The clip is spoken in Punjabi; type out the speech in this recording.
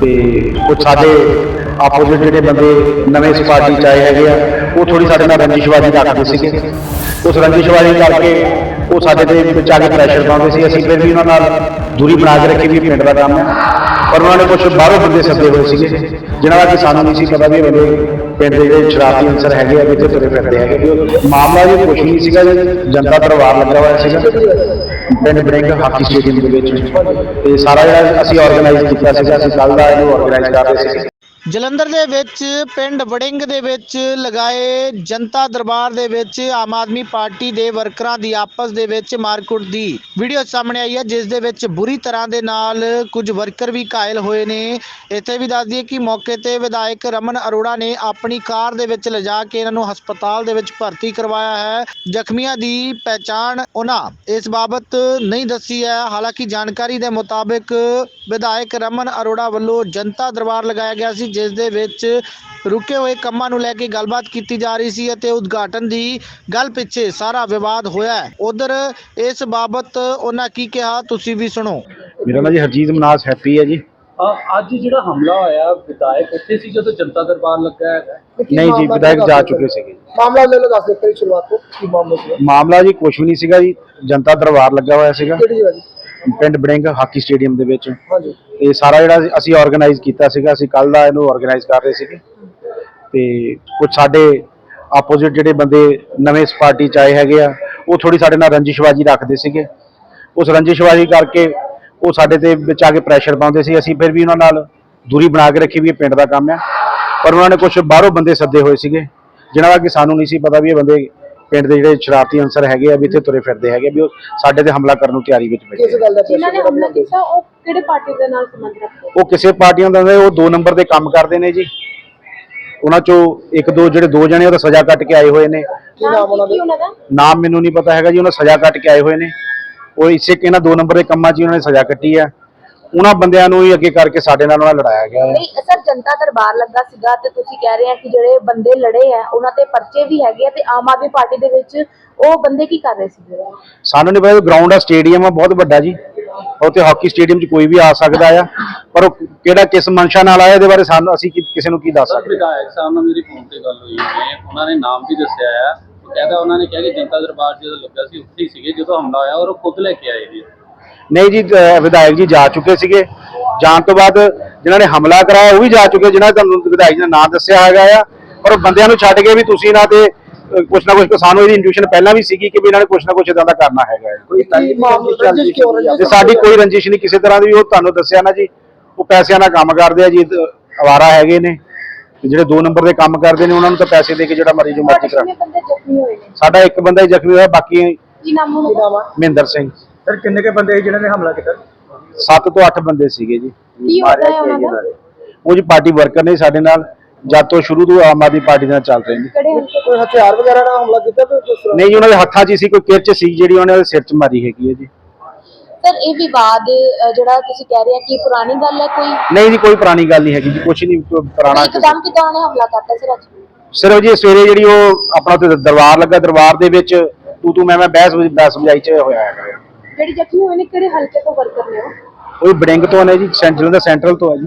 ਤੇ ਕੁਝ ਸਾਡੇ ਆਪੋਜ਼ਿਟ ਜਿਹੜੇ ਬੰਦੇ ਨਵੇਂ ਇਸ ਪਾਰਟੀ ਚ ਆਏ ਹੈਗੇ ਆ, ਉਹ ਥੋੜੀ ਸਾਡੇ ਨਾਲ ਰੰਜਿਸ਼ਵਾਦੀ ਰੱਖਦੇ ਸੀਗੇ। ਉਸ ਰੰਜਿਸ਼ਵਾਦੀ ਕਰਕੇ ਉਹ ਸਾਡੇ ਤੇ ਵਿੱਚ ਆ ਕੇ ਪ੍ਰੈਸ਼ਰ ਪਾਉਂਦੇ ਸੀ। ਅਸੀਂ ਫਿਰ ਵੀ ਉਹਨਾਂ ਨਾਲ ਦੂਰੀ ਬਣਾ ਕੇ ਰੱਖੀ ਵੀ ਪਿੰਡ ਦਾ ਕੰਮ ਹੈ। ਪਰ ਉਹਨਾਂ ਨੇ ਕੁਝ ਬਾਹਰੋਂ ਬੰਦੇ ਸੱਦੇ ਹੋਏ ਸੀਗੇ, ਜਿਨ੍ਹਾਂ ਦਾ ਕਿ ਸਾਨੂੰ ਨਹੀਂ ਸੀ ਪਤਾ ਵੀ ਇਹ ਬੰਦੇ ਪਿੰਡ ਦੇ ਜਿਹੜੇ ਸ਼ਰਾਬੀ ਅੰਸਰ ਹੈਗੇ ਆ ਵੀ ਤੁਰੇ ਫਿਰਦੇ ਹੈਗੇ। ਵੀ ਮਾਮਲਾ ਜੀ ਕੁਛ ਨਹੀਂ ਸੀਗਾ ਜੀ, ਜਨਤਾ ਦਰਬਾਰ ਲੱਗਾ ਹੋਇਆ ਸੀਗਾ। ਪਿੰਡ ਬ੍ਰਿੰਗ ਹਾਕੀ ਸਟੇਡੀਅਮ ਦੇ ਵਿੱਚ। ਤੇ ਸਾਰਾ ਜਿਹੜਾ ਅਸੀਂ ਆਰਗੇਨਾਈਜ਼ ਕੀਤਾ ਸੀਗਾ, ਅਸੀਂ ਕੱਲ ਦਾ ਇਹਨੂੰ ਆਰਗੇਨਾਈਜ਼ ਕਰ ਰਹੇ ਸੀ ਜਲੰਧਰ ਦੇ ਵਿੱਚ, ਪਿੰਡ ਵੜਿੰਗ ਦੇ ਵਿੱਚ ਲਗਾਏ ਜਨਤਾ ਦਰਬਾਰ ਦੇ ਵਿੱਚ ਆਮ ਆਦਮੀ ਪਾਰਟੀ ਦੇ ਵਰਕਰਾਂ ਦੀ ਆਪਸ ਦੇ ਵਿੱਚ ਮਾਰਕੁੱਟ ਦੀ ਵੀਡੀਓ ਸਾਹਮਣੇ ਆਈ ਹੈ, ਜਿਸ ਦੇ ਵਿੱਚ ਬੁਰੀ ਤਰ੍ਹਾਂ ਦੇ ਨਾਲ ਕੁਝ ਵਰਕਰ ਵੀ ਘਾਇਲ ਹੋਏ ਨੇ। ਇੱਥੇ ਵੀ ਦੱਸ ਦਈਏ ਕਿ ਮੌਕੇ ਤੇ ਵਿਧਾਇਕ ਰਮਨ ਅਰੋੜਾ ਨੇ ਆਪਣੀ ਕਾਰ ਦੇ ਵਿੱਚ ਲਿਜਾ ਕੇ ਇਹਨਾਂ ਨੂੰ ਹਸਪਤਾਲ ਦੇ ਵਿੱਚ ਭਰਤੀ ਕਰਵਾਇਆ ਹੈ। ਜ਼ਖਮੀਆਂ ਦੀ ਪਹਿਚਾਣ ਉਹਨਾਂ ਇਸ ਬਾਬਤ ਨਹੀਂ ਦੱਸੀ ਹੈ। ਹਾਲਾਂਕਿ ਜਾਣਕਾਰੀ ਦੇ ਮੁਤਾਬਕ ਵਿਧਾਇਕ ਰਮਨ ਅਰੋੜਾ ਵੱਲੋਂ ਜਨਤਾ ਦਰਬਾਰ ਲਗਾਇਆ ਗਿਆ ਸੀ ਜਿਸ ਦੇ ਵਿੱਚ ਰੁਕੇ ਹੋਏ ਕੰਮਾਂ ਨੂੰ ਲੈ ਕੇ ਗੱਲਬਾਤ ਕੀਤੀ ਜਾ ਰਹੀ ਸੀ ਅਤੇ ਉਦਘਾਟਨ ਦੀ ਗੱਲ ਪਿੱਛੇ ਸਾਰਾ ਵਿਵਾਦ ਹੋਇਆ ਹੈ। ਉਧਰ ਇਸ ਬਾਬਤ ਉਹਨਾਂ ਕੀ ਕਿਹਾ ਤੁਸੀਂ ਵੀ ਸੁਣੋ। ਮੇਰਾ ਨਾਮ ਜੀ ਹਰਜੀਤ ਮਨਾਸ ਹੈਪੀ ਹੈ ਜੀ। ਅੱਜ ਜਿਹੜਾ ਹਮਲਾ ਹੋਇਆ ਵਿਧਾਇਕ ਇੱਥੇ ਸੀ ਜਦੋਂ ਜਨਤਾ ਦਰਬਾਰ ਲੱਗਾ ਹੈਗਾ? ਨਹੀਂ ਜੀ ਵਿਧਾਇਕ ਜਾ ਚੁੱਕੇ ਸੀਗੇ ਮਾਮਲਾ ਲੈ ਲਓ ਦੱਸ ਦਿੱਤਾ ਜੀ ਸ਼ੁਰੂਆਤ ਤੋਂ। ਕੀ ਮਾਮਲਾ ਸੀ ਮਾਮਲਾ ਜੀ ਕੁਛ ਵੀ ਨਹੀਂ ਸੀਗਾ ਜੀ ਜਨਤਾ ਦਰਬਾਰ ਲੱਗਾ ਹੋਇਆ ਸੀਗਾ। ਕਿਹੜੀ ਜਗ੍ਹਾ ਜੀ? ਪਿੰਡ ਬ੍ਰਿੰਗ ਹਾਕੀ ਸਟੇਡੀਅਮ ਦੇ ਵਿੱਚ। ਹਾਂਜੀ। ਇਹ ਸਾਰਾ ਜਿਹੜਾ ਅਸੀਂ ਆਰਗੇਨਾਈਜ਼ ਕੀਤਾ ਸੀਗਾ ਅਸੀਂ ਕੱਲ ਦਾ ਇਹਨੂੰ ਆਰਗੇਨਾਈਜ਼ ਕਰ ਰਹੇ ਸੀਗੇ। ਤੇ ਕੁਝ ਸਾਡੇ ਆਪੋਜ਼ਿਟ ਜਿਹੜੇ ਬੰਦੇ ਨਵੇਂ ਇਸ ਪਾਰਟੀ ਚ ਆਏ ਹੈਗੇ ਆ ਉਹ ਥੋੜੀ ਸਾਡੇ ਨਾਲ ਰੰਜਿਸ਼ਵਾਜੀ ਰੱਖਦੇ ਸੀਗੇ। ਉਸ ਰੰਜਿਸ਼ਵਾਜੀ ਕਰਕੇ ਉਹ ਸਾਡੇ ਤੇ ਵਿੱਚ ਆ ਕੇ ਪ੍ਰੈਸ਼ਰ ਪਾਉਂਦੇ ਸੀ। ਅਸੀਂ ਫਿਰ ਵੀ ਉਹਨਾਂ ਨਾਲ ਦੂਰੀ ਬਣਾ ਕੇ ਰੱਖੀ ਵੀ ਇਹ ਪਿੰਡ ਦਾ ਕੰਮ ਆ। ਪਰ ਉਹਨਾਂ ਨੇ ਕੁਝ ਬਾਹਰੋਂ ਬੰਦੇ ਸੱਦੇ ਹੋਏ ਸੀਗੇ ਜਿਨ੍ਹਾਂ ਦਾ ਕਿ ਸਾਨੂੰ ਨਹੀਂ ਸੀ ਪਤਾ ਵੀ ਇਹ ਬੰਦੇ ਪਿੰਡ ਦੇ ਜਿਹੜੇ ਸ਼ਰਾਰਤੀ ਅੰਸਰ ਹੈਗੇ ਆ ਵੀ ਇੱਥੇ ਤੁਰੇ ਫਿਰਦੇ ਹੈਗੇ ਵੀ ਉਹ ਸਾਡੇ ਤੇ ਹਮਲਾ ਕਰਨ ਨੂੰ ਤਿਆਰੀ ਵਿੱਚ ਬੈਠੇ ਕਿਸ ਗੱਲ ਦਾ ਜਿਨ੍ਹਾਂ ਨੇ ਹਮਲਾ ਕੀਤਾ ਉਹ ਕਿਹੜੇ ਪਾਰਟੀ ਦੇ ਨਾਲ ਸੰਬੰਧ ਰੱਖਦੇ? ਉਹ ਕਿਸੇ ਪਾਰਟੀਆਂ ਦਾ ਹੁੰਦੇ ਉਹ ਦੋ ਨੰਬਰ ਦੇ ਕੰਮ ਕਰਦੇ ਨੇ ਜੀ। ਉਹਨਾਂ ਚੋਂ ਇੱਕ ਦੋ ਜਿਹੜੇ ਦੋ ਜਣੇ ਉਹ ਤਾਂ ਸਜ਼ਾ ਕੱਟ ਕੇ ਆਏ ਹੋਏ ਨੇ। ਕੀ ਨਾਮ ਉਹਨਾਂ ਕੀ ਦਾ? ਉਹਨਾਂ ਦਾ? ਨਾਮ ਮੈਨੂੰ ਨਹੀਂ ਪਤਾ ਹੈਗਾ ਜੀ ਉਹਨਾਂ ਸਜ਼ਾ ਕੱਟ ਕੇ ਆਏ ਹੋਏ ਨੇ। ਉਹ ਇਸੇ ਇਹਨਾਂ ਦੋ ਨੰਬਰ ਦੇ ਕੰਮਾਂ 'ਚ ਹੀ ਉਹਨਾਂ ਨੇ ਸਜ਼ਾ ਕੱਟੀ ਆ। ਉਹਨਾਂ ਬੰਦਿਆਂ ਨੂੰ ਹੀ ਅੱਗੇ ਕਰਕੇ ਸਾਡੇ ਨਾਲ ਉਹਨਾਂ ਲੜਾਇਆ ਗਿਆ ਹੈ। ਨਹੀਂ ਸਰ ਜਨਤਾ ਦਰਬਾਰ ਲੱਗਾ ਸੀਗਾ ਤੇ ਤੁਸੀਂ ਕਹਿ ਰਹੇ ਆ ਕਿ ਜਿਹੜੇ ਬੰਦੇ ਲੜੇ ਆ ਉਹਨਾਂ ਤੇ ਪਰਚੇ ਵੀ ਹੈਗੇ ਆ ਤੇ ਆਮ ਆਦਮੀ ਪਾਰਟੀ ਦੇ ਵਿੱਚ ਉਹ ਬੰਦੇ ਕੀ ਕਰ ਰਹੇ ਸੀ? ਸਾਨੂੰ ਨਹੀਂ ਪਤਾ ਗਰਾਊਂਡ ਆ ਸਟੇਡੀਅਮ ਆ ਬਹੁਤ ਵੱਡਾ ਜੀ। ਉੱਥੇ ਹਾਕੀ ਸਟੇਡੀਅਮ 'ਚ ਕੋਈ ਵੀ ਆ ਸਕਦਾ ਆ। ਪਰ ਉਹ ਕਿਹੜਾ ਕਿਸ ਮਨਸ਼ਾ ਨਾਲ ਆਇਆ ਇਹਦੇ ਬਾਰੇ ਸਾਨੂੰ ਅਸੀਂ ਕੀ- ਕਿਸੇ ਨੂੰ ਕੀ ਦੱਸ ਸਕਦੇ? ਵਿਧਾਇਕ ਸਾਹਿਬ ਨਾਲ ਮੇਰੀ ਫੋਨ ਤੇ ਗੱਲ ਹੋਈ ਹੈ। ਉਹਨਾਂ ਨੇ ਨਾਮ ਵੀ ਦੱਸਿਆ ਹੈ ਕਹਿੰਦਾ ਉਹਨਾਂ ਨੇ ਕਿਹਾ ਕਿ ਜਨਤਾ ਦਰਬਾਰ ਜਦੋਂ ਲੱਗਾ ਸੀ ਉੱਥੇ ਹੀ ਸੀਗੇ। ਜਦੋਂ ਹਮਲਾ ਹੋਇਆ ਔਰ ਉਹ ਖੁਦ ਲੈ ਕੇ ਆਏ ਜੀ ਨਹੀਂ ਜੀ ਵਿਧਾਇਕ ਜੀ ਜਾ ਚੁੱਕੇ ਸੀਗੇ। ਜਾਣ ਤੋਂ ਬਾਅਦ ਜਿਨ੍ਹਾਂ ਨੇ ਹਮਲਾ ਕਰਾਇਆ ਉਹ ਵੀ ਜਾ ਚੁੱਕੇ ਜਿਨ੍ਹਾਂ ਨੇ ਤੁਹਾਨੂੰ ਵਿਧਾਇਕ ਜੀ ਦਾ ਨਾਮ ਦੱਸਿਆ ਹੈਗਾ ਆ। ਪਰ ਉਹ ਬੰਦਿਆਂ ਨੂੰ ਛੱਡ ਕੇ ਵੀ ਤੁਸੀਂ ਨਾ ਤੇ ਕੁਛ ਨਾ ਕੁਛ ਸਾਨੂੰ ਇਹਦੀ ਇੰਟੂਸ਼ਨ ਪਹਿਲਾਂ ਵੀ ਸੀਗੀ ਕਿ ਵੀ ਇਹਨਾਂ ਨੇ ਕੁਛ ਨਾ ਕੁਛ ਇਦਾਂ ਦਾ ਕਰਨਾ ਹੈਗਾ ਹੈ। ਕੀ ਮਾਮਲਾ ਰੰਜਿਸ਼ ਕਿਉਂ ਰੰਜਿਸ਼ ਤੇ ਸਾਡੀ ਕੋਈ ਰੰਜਿਸ਼ ਨਹੀਂ ਕਿਸੇ ਤਰ੍ਹਾਂ ਦੀ ਵੀ ਉਹ ਤੁਹਾਨੂੰ ਦੱਸਿਆ ਨਾ ਜੀ। ਉਹ ਪੈਸਿਆਂ ਨਾਲ ਕੰਮ ਕਰਦੇ ਆ ਜੀ ਅਵਾਰਾ ਹੈਗੇ ਨੇ। ਜਿਹੜੇ ਦੋ ਨੰਬਰ ਦੇ ਕੰਮ ਕਰਦੇ ਨੇ ਉਹਨਾਂ ਨੂੰ ਤਾਂ ਪੈਸੇ ਦੇ ਕੇ ਜਿਹੜਾ ਮਰਜ਼ੀ ਜੋ ਮਰਜ਼ੀ ਕਰਾ। ਨੇ? ਸਾਡਾ ਇੱਕ ਬੰਦਾ ਹੀ ਜ਼ਖਮੀ ਹੋਇਆ ਬਾਕੀ ਕੀ ਨਾਮ ਮਹਿੰਦਰ ਸਿੰਘ। ਸਰ ਕਿੰਨੇ ਕੇ ਬੰਦੇ ਜਿਹਨਾਂ ਨੇ ਹਮਲਾ ਕੀਤਾ? 7 ਤੋਂ 8 ਬੰਦੇ ਸੀਗੇ ਜੀ। ਕੀ ਹੁੰਦਾ ਹੈ ਉਹਨਾਂ ਦਾ? ਉਹ ਜੀ ਪਾਰਟੀ ਵਰਕਰ ਨੇ ਸਾਡੇ ਨਾਲ ਜਦ ਤੋਂ ਸ਼ੁਰੂ ਤੋਂ ਆਮ ਆਦਮੀ ਪਾਰਟੀ ਦੇ ਨਾਲ ਚੱਲ ਰਹੇ ਨੇ। ਕਿਹੜੇ ਕੋਈ ਹਥਿਆਰ ਵਗੈਰਾ ਨਾਲ ਹਮਲਾ ਕੀਤਾ ਤੇ ਕਿਸ ਤਰ੍ਹਾਂ ਨਹੀਂ ਜੀ ਉਹਨਾਂ ਦੇ ਹੱਥਾਂ 'ਚ ਹੀ ਸੀ ਕੋਈ ਕਿਰਚ ਸੀ ਜਿਹੜੀ ਉਹਨਾਂ ਦੇ ਸਿਰ 'ਚ ਮਾਰੀ ਹੈਗੀ ਹੈ ਜੀ। ਸਰ ਇਹ ਵਿਵਾਦ ਅ, ਜਿਹੜਾ ਤੁਸੀਂ ਕਹਿ ਰਹੇ ਆ ਕਿ ਪੁਰਾਣੀ ਗੱਲ ਹੈ ਕੋਈ? ਨਹੀਂ ਜੀ ਕੋਈ ਪੁਰਾਣੀ ਗੱਲ ਨਹੀਂ ਹੈਗੀ ਜੀ ਕੁਛ ਨਹੀਂ ਕੋਈ ਪੁਰਾਣਾ ਇੱਕਦਮ ਕਿਦਾਂ ਉਹਨੇ ਹਮਲਾ ਕਰਤਾ ਸਰ ਅੱਜ? ਸਿਰਫ ਜੀ ਸਵੇਰੇ ਜਿਹੜੀ ਉਹ ਆਪਣਾ ਉੱਥੇ ਦਰਬਾਰ ਲੱਗਾ ਦਰਬਾਰ ਦੇ ਵਿੱਚ ਤੂੰ ਤੂੰ ਮੈਂ ਮੈਂ ਬਹਿਸ ਬਹਿਸ ਬਜਾਈ 'ਚ ਹੋਇਆ ਹੈਗਾ। ਜਿਹੜੇ ਜ਼ਖਮੀ ਹੋਏ ਨੇ, ਕਿਹੜੇ ਹਲਕੇ ਤੋਂ ਵਰਕਰ ਨੇ ਉਹ ਉਹ ਬੜਿੰਗ ਤੋਂ ਨੇ ਜੀ ਸੈਂਟਰਲ ਦਾ ਸੈਂਟਰਲ ਤੋਂ ਹੈ ਜੀ।